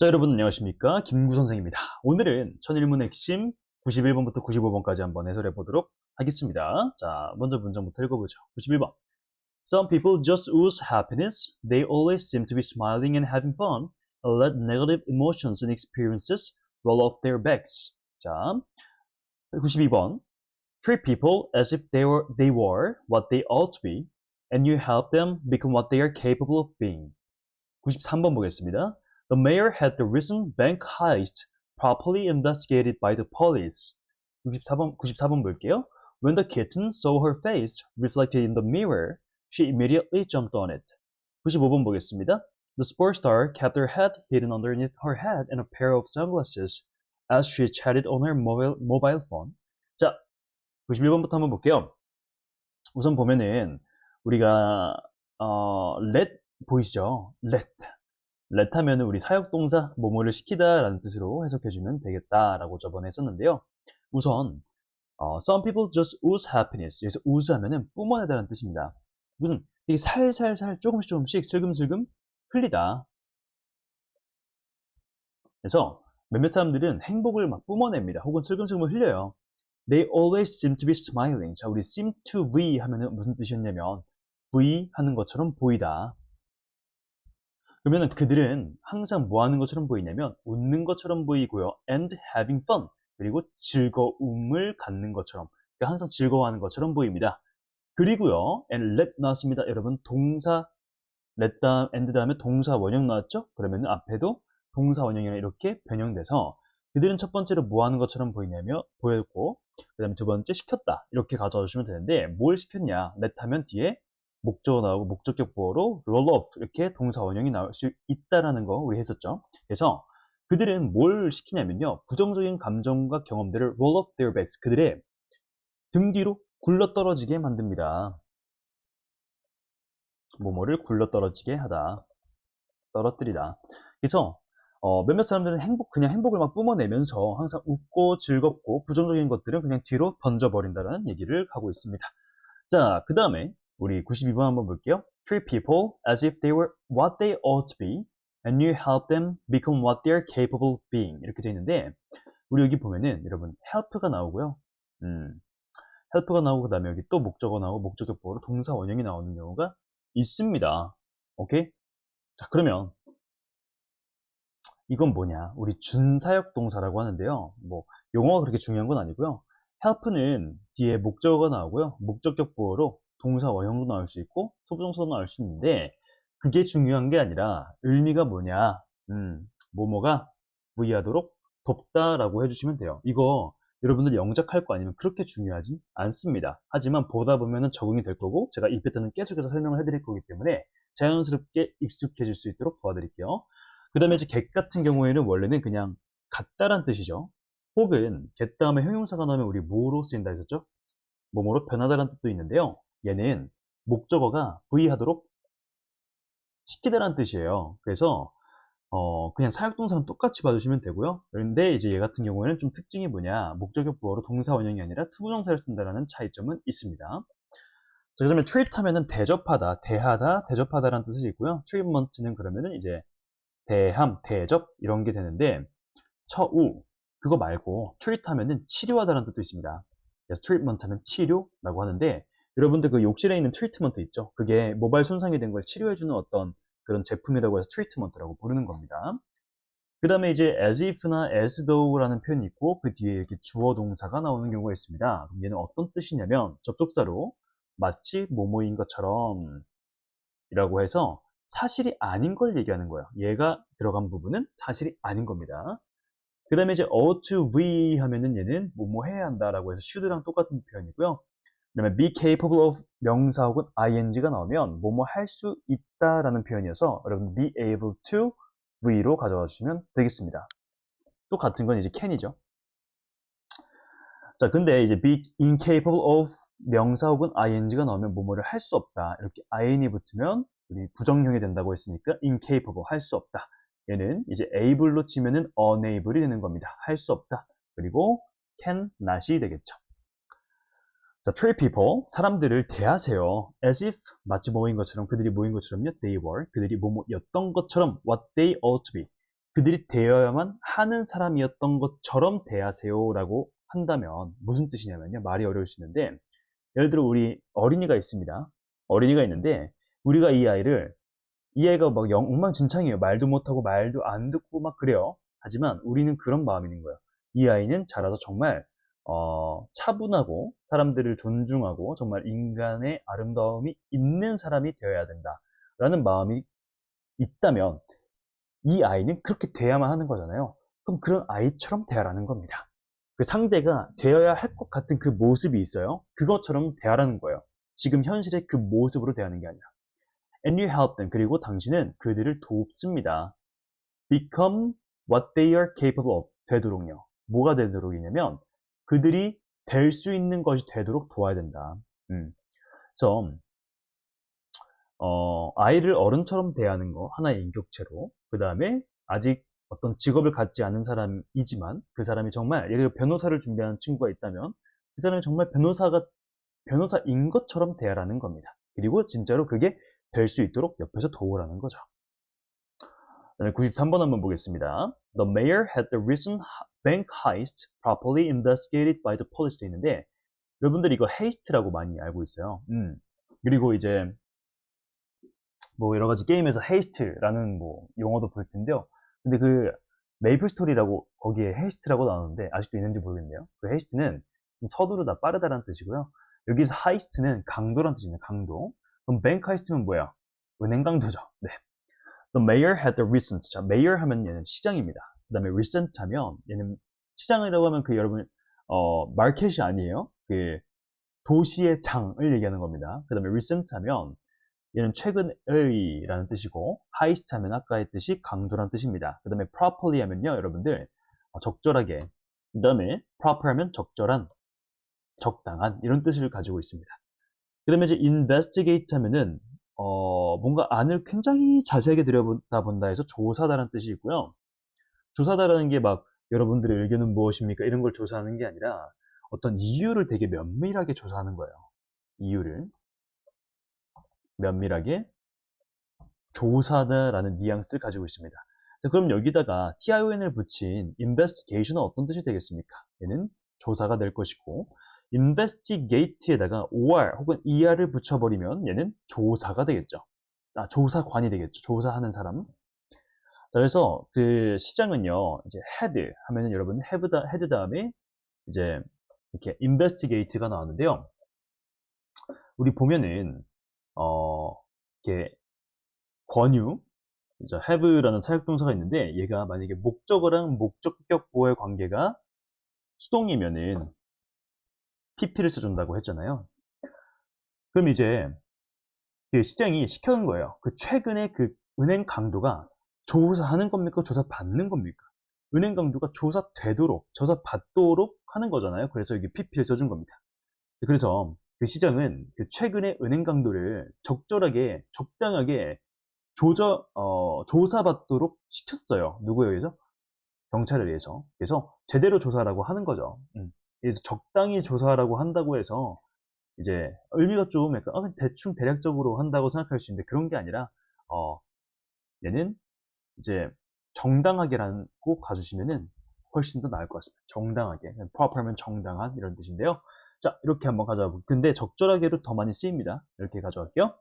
자, 여러분 안녕하십니까? 김구 선생입니다. 오늘은 천일문 핵심 91번부터 95번까지 한번 해설해 보도록 하겠습니다. 자, 먼저 문장부터 읽어보죠. 91번. Some people just ooze happiness. They always seem to be smiling and having fun. Let negative emotions and experiences roll off their backs. 자, 92번. Treat people as if they were, they were what they ought to be, and you help them become what they are capable of being. 93번 보겠습니다. The mayor had the recent bank heist properly investigated by the police. 64번, 94번 볼게요. When the kitten saw her face reflected in the mirror, she immediately jumped on it. 95번 보겠습니다. The sports star kept her head hidden underneath her head and a pair of sunglasses as she chatted on her mobile, mobile phone. 자, 91번부터 한번 볼게요. 우선 보면은 우리가 어, let 보이시죠? let let 하면은 우리 사역동사 뭐뭐를 시키다 라는 뜻으로 해석해주면 되겠다 라고 저번에 했었는데요. 우선 어, some people just ooze happiness 여기서 ooze 하면은 뿜어내다라는 뜻입니다. 무슨 되게 살살살 조금씩 조금씩 슬금슬금 흘리다. 그래서 몇몇 사람들은 행복을 막 뿜어냅니다. 혹은 슬금슬금 흘려요. They always seem to be smiling. 자, 우리 seem to be 하면은 무슨 뜻이었냐면 V 하는 것처럼 보이다. 그러면 그들은 항상 뭐 하는 것처럼 보이냐면 웃는 것처럼 보이고요. and having fun. 그리고 즐거움을 갖는 것처럼. 그러니까 항상 즐거워하는 것처럼 보입니다. 그리고요. and let 나왔습니다. 여러분 동사 let 다음 and 다음에 동사 원형 나왔죠? 그러면 앞에도 동사 원형이랑 이렇게 변형돼서 그들은 첫 번째로 뭐 하는 것처럼 보이냐며 보였고 그 다음에 두 번째 시켰다 이렇게 가져와 주시면 되는데 뭘 시켰냐 let 하면 뒤에 목적어 나오고 목적격 보어로 roll off 이렇게 동사 원형이 나올 수 있다라는 거 우리 했었죠. 그래서 그들은 뭘 시키냐면요. 부정적인 감정과 경험들을 roll off their backs 그들의 등 뒤로 굴러 떨어지게 만듭니다. 뭐뭐를 굴러 떨어지게 하다. 떨어뜨리다. 그래서 어, 몇몇 사람들은 행복 그냥 행복을 막 뿜어내면서 항상 웃고 즐겁고 부정적인 것들은 그냥 뒤로 던져버린다는 얘기를 하고 있습니다. 자, 그 다음에 우리 92번 한번 볼게요. Treat people as if they were what they ought to be, and you help them become what they are capable of being. 이렇게 되어 있는데, 우리 여기 보면은 여러분 help가 나오고요. 음, help가 나오고 그 다음에 여기 또 목적어 나오고 목적격 보어로 동사 원형이 나오는 경우가 있습니다. 오케이? 자, 그러면 이건 뭐냐? 우리 준사역 동사라고 하는데요. 뭐 용어가 그렇게 중요한 건 아니고요. help는 뒤에 목적어가 나오고요. 목적격 보어로 동사 원형도 나올 수 있고 수부정사도 나올 수 있는데 그게 중요한 게 아니라 의미가 뭐냐? 음, 뭐뭐가 부의하도록 돕다라고 해주시면 돼요. 이거 여러분들 영작할 거 아니면 그렇게 중요하진 않습니다. 하지만 보다 보면 적응이 될 거고 제가 이 패턴은 계속해서 설명을 해드릴 거기 때문에 자연스럽게 익숙해질 수 있도록 도와드릴게요. 그 다음에 이제 get 같은 경우에는 원래는 그냥 같다란 뜻이죠. 혹은 get 다음에 형용사가 나오면 우리 뭐로 쓰인다 했었죠? 뭐뭐로 변하다라는 뜻도 있는데요 얘는 목적어가 부의하도록 시키다라는 뜻이에요. 그래서 어, 그냥 사역동사는 똑같이 봐주시면 되고요. 그런데 이제 얘 같은 경우에는 좀 특징이 뭐냐 목적격 부어로 동사 원형이 아니라 투부정사를 쓴다라는 차이점은 있습니다. 자, 그러면 treat 하면은 대접하다, 대하다, 대접하다라는 뜻이 있고요. treatment는 그러면은 이제 대함, 대접 이런 게 되는데 처우 그거 말고 treat 하면은 치료하다라는 뜻도 있습니다. 그래서 treatment 하면 치료라고 하는데 여러분들 그 욕실에 있는 트리트먼트 있죠? 그게 모발 손상이 된 걸 치료해주는 어떤 그런 제품이라고 해서 트리트먼트라고 부르는 겁니다. 그 다음에 이제 as if나 as though라는 표현이 있고 그 뒤에 이렇게 주어 동사가 나오는 경우가 있습니다. 그럼 얘는 어떤 뜻이냐면 접속사로 마치 뭐뭐인 것처럼 이라고 해서 사실이 아닌 걸 얘기하는 거예요. 얘가 들어간 부분은 사실이 아닌 겁니다. 그 다음에 이제 ought to be 하면은 얘는 뭐뭐 해야 한다라고 해서 should랑 똑같은 표현이고요. 그 다음에 be capable of 명사 혹은 ing가 나오면 뭐뭐 할 수 있다라는 표현이어서 여러분 be able to v로 가져와 주시면 되겠습니다. 또 같은 건 이제 can이죠. 자, 근데 이제 be incapable of 명사 혹은 ing가 나오면 뭐뭐를 할 수 없다. 이렇게 in이 붙으면 우리 부정형이 된다고 했으니까 incapable 할 수 없다. 얘는 이제 able로 치면은 unable이 되는 겁니다. 할 수 없다. 그리고 can not이 되겠죠. 자, treat people, 사람들을 대하세요. as if 마치 뭐인 것처럼, 그들이 뭐인 것처럼요. they were, 그들이 뭐뭐였던 것처럼 what they ought to be. 그들이 되어야만 하는 사람이었던 것처럼 대하세요 라고 한다면 무슨 뜻이냐면요. 말이 어려울 수 있는데 예를 들어 우리 어린이가 있습니다. 어린이가 있는데 우리가 이 아이를 이 아이가 막 영- 엉망진창이에요. 말도 못하고 말도 안 듣고 막 그래요. 하지만 우리는 그런 마음이 있는 거예요. 이 아이는 자라서 정말 어, 차분하고 사람들을 존중하고 정말 인간의 아름다움이 있는 사람이 되어야 된다 라는 마음이 있다면 이 아이는 그렇게 돼야만 하는 거잖아요. 그럼 그런 아이처럼 대하라는 겁니다. 그 상대가 되어야 할 것 같은 그 모습이 있어요. 그것처럼 대하라는 거예요. 지금 현실의 그 모습으로 대하는 게 아니라. And you help them. 그리고 당신은 그들을 돕습니다. Become what they are capable of. 되도록요. 뭐가 되도록이냐면 그들이 될 수 있는 것이 되도록 도와야 된다. 음. 그래서 어, 아이를 어른처럼 대하는 거 하나의 인격체로 그 다음에 아직 어떤 직업을 갖지 않은 사람이지만 그 사람이 정말 예를 들어 변호사를 준비하는 친구가 있다면 그 사람이 정말 변호사가 변호사인 것처럼 대하라는 겁니다. 그리고 진짜로 그게 될 수 있도록 옆에서 도우라는 거죠. 그다음에 93번 한번 보겠습니다. The mayor had the recent bank heist properly investigated by the police 돼 있는데 여러분들 이거 heist라고 많이 알고 있어요. 음. 그리고 이제 뭐 여러 가지 게임에서 헤이스트라는 뭐 용어도 볼 텐데요. 근데 그 메이플 스토리라고 거기에 헤이스트라고 나오는데 아직도 있는지 모르겠네요. 그 헤이스트는 서두르다 빠르다라는 뜻이고요. 여기서 하이스트는 강도라는 뜻입니다. 강도. 그럼 뱅크 하이스트는 뭐야? 은행 강도죠. 네. The mayor had the recent. 자, mayor 하면 얘는 시장입니다. 그 다음에 recent 하면 얘는 시장이라고 하면 그 여러분 어 마켓이 아니에요. 그 도시의 장을 얘기하는 겁니다. 그 다음에 recent 하면 얘는 최근의 라는 뜻이고 highest 하면 아까 했듯이 강도라는 뜻입니다. 그 다음에 properly 하면요 여러분들 어, 적절하게 그 다음에 proper 하면 적절한 적당한 이런 뜻을 가지고 있습니다. 그 다음에 이제 investigate 하면은 어, 뭔가 안을 굉장히 자세하게 들여다 본다 해서 조사다라는 뜻이 있고요. 조사다라는 게 막 여러분들의 의견은 무엇입니까? 이런 걸 조사하는 게 아니라 어떤 이유를 되게 면밀하게 조사하는 거예요. 이유를. 면밀하게 조사다라는 뉘앙스를 가지고 있습니다. 자, 그럼 여기다가 tion을 붙인 investigation은 어떤 뜻이 되겠습니까? 얘는 조사가 될 것이고 investigate에다가 or 혹은 er를 붙여버리면 얘는 조사가 되겠죠. 아, 조사관이 되겠죠. 조사하는 사람. 자, 그래서 그 시장은요, 이제 head 하면은 여러분 have 다, head 다음에 이제 이렇게 investigate가 나왔는데요. 우리 보면은 어, 이렇게 권유, 이제 have라는 사역동사가 있는데 얘가 만약에 목적어랑 목적격보의 관계가 수동이면은 PP를 써준다고 했잖아요. 그럼 이제 그 시장이 시켜는 거예요. 그 최근에 그 은행 강도가 조사하는 겁니까? 조사받는 겁니까? 은행 강도가 조사되도록, 조사받도록 하는 거잖아요. 그래서 여기 PP를 써준 겁니다. 그래서 그 시장은 그 최근에 은행 강도를 적절하게, 적당하게 조저, 어, 조사받도록 시켰어요. 누구에 의해서? 경찰에 의해서. 그래서 제대로 조사라고 하는 거죠. 음. 그래서 적당히 조사라고 한다고 해서 이제 의미가 좀 약간 어, 대충 대략적으로 한다고 생각할 수 있는데 그런 게 아니라 어, 얘는 이제 정당하게라고 가주시면은 훨씬 더 나을 것 같습니다. 정당하게. proper면 정당한 이런 뜻인데요. 자, 이렇게 한번 가져가 볼게요. 근데 적절하게로 더 많이 쓰입니다. 이렇게 가져갈게요.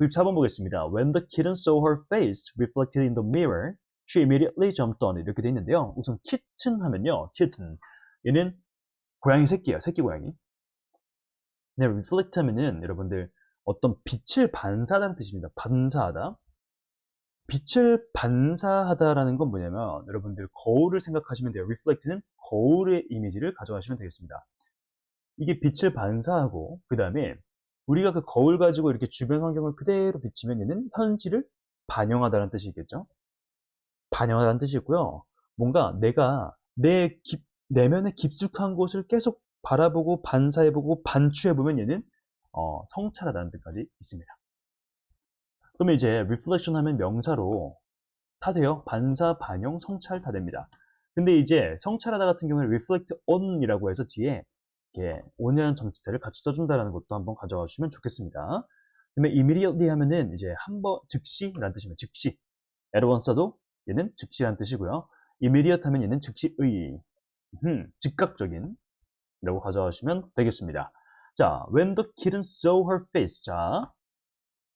94번 보겠습니다. When the kitten saw her face reflected in the mirror, she immediately jumped on it. 이렇게 돼 있는데요. 우선 kitten 하면요. kitten. 얘는 고양이 새끼예요. 새끼 고양이. 네, reflect 하면은 여러분들 어떤 빛을 반사하다는 뜻입니다. 반사하다. 빛을 반사하다라는 건 뭐냐면 여러분들 거울을 생각하시면 돼요. reflect는 거울의 이미지를 가져가시면 되겠습니다. 이게 빛을 반사하고 그 다음에 우리가 그 거울 가지고 이렇게 주변 환경을 그대로 비치면 얘는 현실을 반영하다는 뜻이 있겠죠. 반영하다는 뜻이 있고요. 뭔가 내가 내 깊, 내면의 깊숙한 곳을 계속 바라보고 반사해보고 반추해보면 얘는 어, 성찰하다는 뜻까지 있습니다. 그러면 이제 reflection 하면 명사로 타돼요. 반사, 반영, 성찰 다 됩니다. 근데 이제 성찰하다 같은 경우는 reflect on이라고 해서 뒤에 이렇게 on이라는 전치사를 같이 써준다는 것도 한번 가져와 주시면 좋겠습니다. 그다음에 immediately 하면은 이제 한번 즉시라는 뜻입니다. 즉시. at once도 얘는 즉시란 뜻이고요. immediate 하면 얘는 즉시의, 음, 즉각적인 라고 가져가시면 되겠습니다. 자, when the kitten saw her face. 자,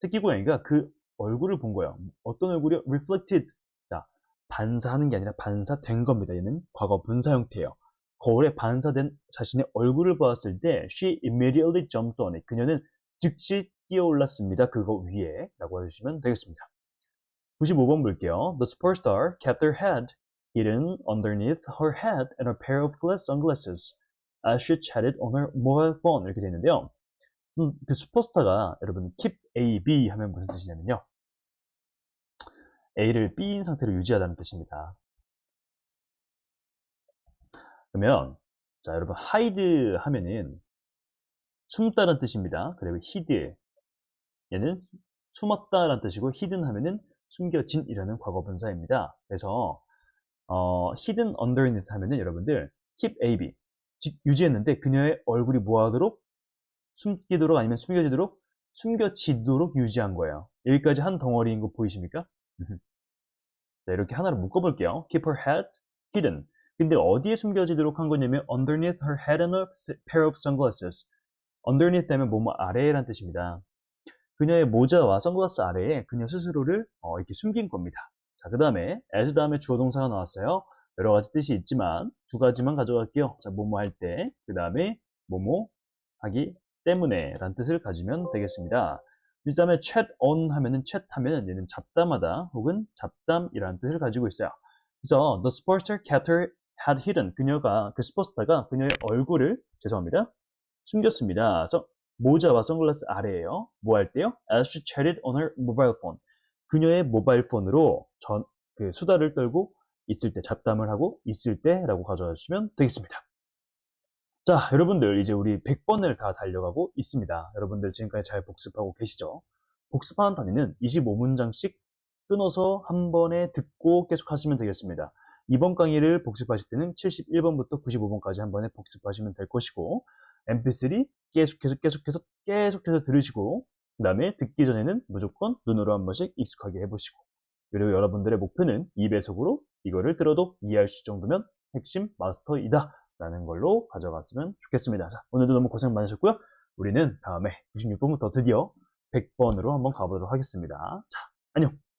새끼 고양이가 그 얼굴을 본 거예요. 어떤 얼굴이요? reflected. 자, 반사하는 게 아니라 반사된 겁니다. 얘는 과거 분사 형태예요. 거울에 반사된 자신의 얼굴을 보았을 때 she immediately jumped on it. 그녀는 즉시 뛰어올랐습니다. 그거 위에 라고 해주시면 되겠습니다. 95번 볼게요. The superstar kept her head hidden underneath her head and a pair of glass sunglasses as she chatted on her mobile phone 이렇게 되어 있는데요. 음, 그 슈퍼스타가 여러분 keep A, B 하면 무슨 뜻이냐면요. A를 B인 상태로 유지하다는 뜻입니다. 그러면 자 여러분 hide 하면은 숨다는 뜻입니다. 그리고 hid 얘는 숨었다라는 뜻이고 hidden 하면은 숨겨진이라는 과거 분사입니다. 그래서 어, hidden underneath 하면은 여러분들 keep AB 즉 유지했는데 그녀의 얼굴이 뭐하도록 숨기도록 아니면 숨겨지도록 숨겨지도록 유지한 거예요. 여기까지 한 덩어리인 거 보이십니까? 자, 이렇게 하나로 묶어볼게요. Keep her head hidden. 근데 어디에 숨겨지도록 한 거냐면 underneath her head and a pair of sunglasses. underneath 하면 뭐뭐 아래에란 뜻입니다. 그녀의 모자와 선글라스 아래에 그녀 스스로를 어, 이렇게 숨긴 겁니다. 자, 그 다음에 as 다음에 주어 동사가 나왔어요. 여러 가지 뜻이 있지만 두 가지만 가져갈게요. 자, 뭐뭐 할 때, 그 다음에 뭐뭐 하기 때문에 라는 뜻을 가지면 되겠습니다. 그 다음에 chat on 하면은 chat 하면은 얘는 잡담하다 혹은 잡담이라는 뜻을 가지고 있어요. 그래서 the sportstar kept her had hidden 그녀가 그 스포스타가 그녀의 얼굴을 죄송합니다 숨겼습니다. 그래서 모자와 선글라스 아래에요. 뭐 할 때요? As she chatted on her mobile phone. 그녀의 모바일 폰으로 전, 그 수다를 떨고 있을 때, 잡담을 하고 있을 때라고 가져와 주시면 되겠습니다. 자, 여러분들 이제 우리 100번을 다 달려가고 있습니다. 여러분들 지금까지 잘 복습하고 계시죠? 복습하는 단위는 25문장씩 끊어서 한 번에 듣고 계속 하시면 되겠습니다. 이번 강의를 복습하실 때는 71번부터 95번까지 한 번에 복습하시면 될 것이고 mp3 계속해서 계속해서 계속해서 들으시고 그 다음에 듣기 전에는 무조건 눈으로 한 번씩 익숙하게 해보시고 그리고 여러분들의 목표는 2배속으로 이거를 들어도 이해할 수 정도면 핵심 마스터이다 라는 걸로 가져갔으면 좋겠습니다. 자, 오늘도 너무 고생 많으셨고요. 우리는 다음에 96번부터 드디어 100번으로 한번 가보도록 하겠습니다. 자, 안녕!